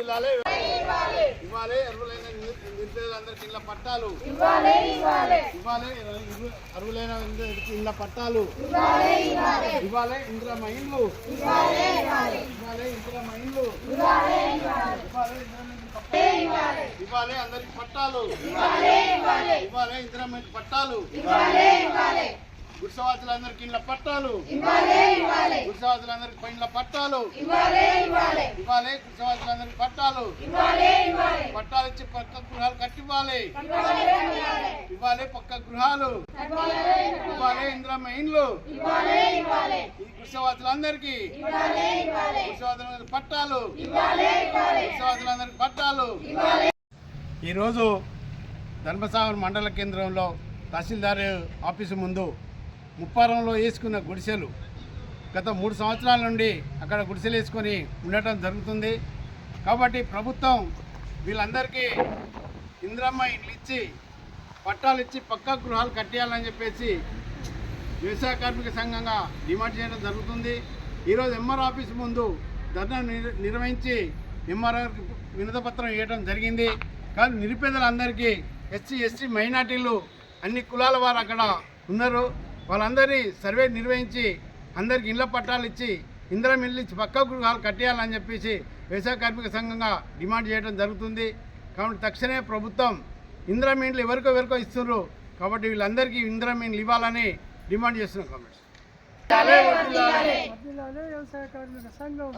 ఇవ్వాలి. ఇవ్వాలి. అర్హులైన నిరు- నిరుపేదలందరికీ ఇళ్ళ పట్టాలు. ఇవ్వాలి అర్హులైన ఇళ్ళ పట్టాలు. ఇవ్వాలి ఇందిరా మైండ్లు ఇవ్వాలి ఇందిరా మైండ్లు ఇవ్వాలి అందరికి పట్టాలు. ఇవ్వాలి ఇందిరా పట్టాలు. గుడిసవాసులందరికీ ఇళ్ళ పట్టాలు. గుడిసవాసులందరికీ పైన పట్టాలు. ఇవ్వాలి గుడిసవాసులందరికీ పట్టాలు. పట్టాలు ఇచ్చి పక్క గృహాలు కట్టివ్వాలి. ఇవ్వాలి పక్క గృహాలు. ఇవ్వాలి ఇందిరమ్మ ఇండ్లు. ఈ గుడిసవాసులందరికీ. పట్టాలు. గుడిసవాసులందరికీ పట్టాలు. ఈరోజు ధర్మసాగర్ మండల కేంద్రంలో తహసీల్దార్ ఆఫీసు ముందు ముప్పారంలో వేసుకున్న గుడిసెలు గత మూడు సంవత్సరాల నుండి అక్కడ గుడిసెలు వేసుకొని ఉండటం జరుగుతుంది. కాబట్టి ప్రభుత్వం వీళ్ళందరికీ ఇంద్రమ్మ ఇల్లు ఇచ్చి పట్టాలు ఇచ్చి పక్కా గృహాలు కట్టేయాలని చెప్పేసి వ్యవసాయ కార్మిక సంఘంగా డిమాండ్ చేయడం జరుగుతుంది. ఈరోజు ఎంఆర్ ఆఫీస్ ముందు ధర్నా నిర్వహించి ఎంఆర్ఆర్కి వినతపత్రం ఇవ్వడం జరిగింది. కానీ నిరుపేదలందరికీ ఎస్సీ ఎస్టీ మైనార్టీలు అన్ని కులాల వారు అక్కడ ఉన్నారు. వాళ్ళందరి సర్వే నిర్వహించి అందరికి ఇళ్ళ పట్టాలు ఇచ్చి ఇందిరం ఇల్లు ఇచ్చి పక్క గృహాలు కట్టేయాలని చెప్పేసి వ్యవసాయ కార్మిక సంఘంగా డిమాండ్ చేయడం జరుగుతుంది. కాబట్టి తక్షణమే ప్రభుత్వం ఇందిరం ఇండ్లు ఎవరికో ఎవరికో ఇస్తున్నారు. కాబట్టి వీళ్ళందరికీ ఇందిరం ఇండ్లు ఇవ్వాలని డిమాండ్ చేస్తున్నాం కామెంట్స్ వ్యవసాయ కార్మిక సంఘం.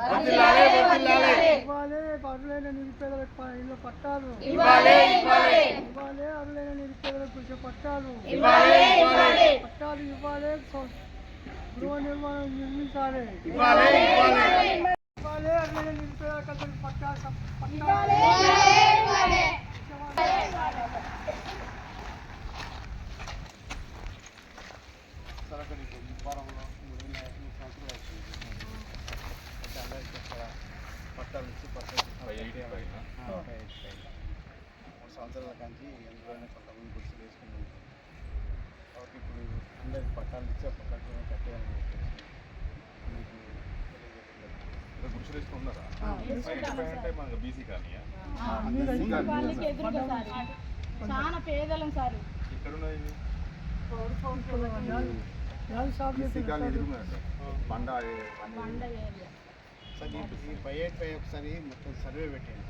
వర్ధిల్లాలే, వర్ధిల్లాలే. ఇవ్వాలే అరులైన నిరుపేదలకు ప- ఇల్లు పట్టాలు ఇవ్వాలి ఇవ్వాలి ఇవ్వాలే అరులైన నిరుపేదలకు కృషి పట్టాలు ఇవ్వాలి ఇవ్వాలి పట్టాలు ఇవ్వాలే సో- గృహ నిర్మాణం నిర్మించాలి ఇవ్వాలి ఇవ్వాలి ఇవ్వాలే అరులైన నిరుపేదలకు అందరికీ పట్టాలు పట్టాలు ఇవ్వాలి ఇవ్వాలి సరకడి ముప్పారంలో మూడు నెలల ఐదు సంవత్సరాలు వచ్చింది అయితే అందరికీ ఇక్కడ పట్టాలు ఇచ్చి పట్టాలు ఇచ్చి మూడు సంవత్సరాల కంచి ఎందులోనే కొంతమంది గుర్తులు వేసుకుని కాబట్టి ఇప్పుడు అందరికి పట్టాలు ఇచ్చి ఒక పక్కన కట్టేయాలని చెప్పేసి మీకు తెలియజేయడం గుడిసెలు వేసుకున్నారా అంటే మనకు బీసీ కానీ వాళ్ళకి ఎదురుగా సార్. చాలా పేదలం సార్. ఇక్కడ బీసీ కానీ ఎదురుకున్నట్టు బండ బండ ఏరియా. సరే ఈ పై ఎయిట్ పై ఒకసారి మొత్తం సర్వే పెట్టండి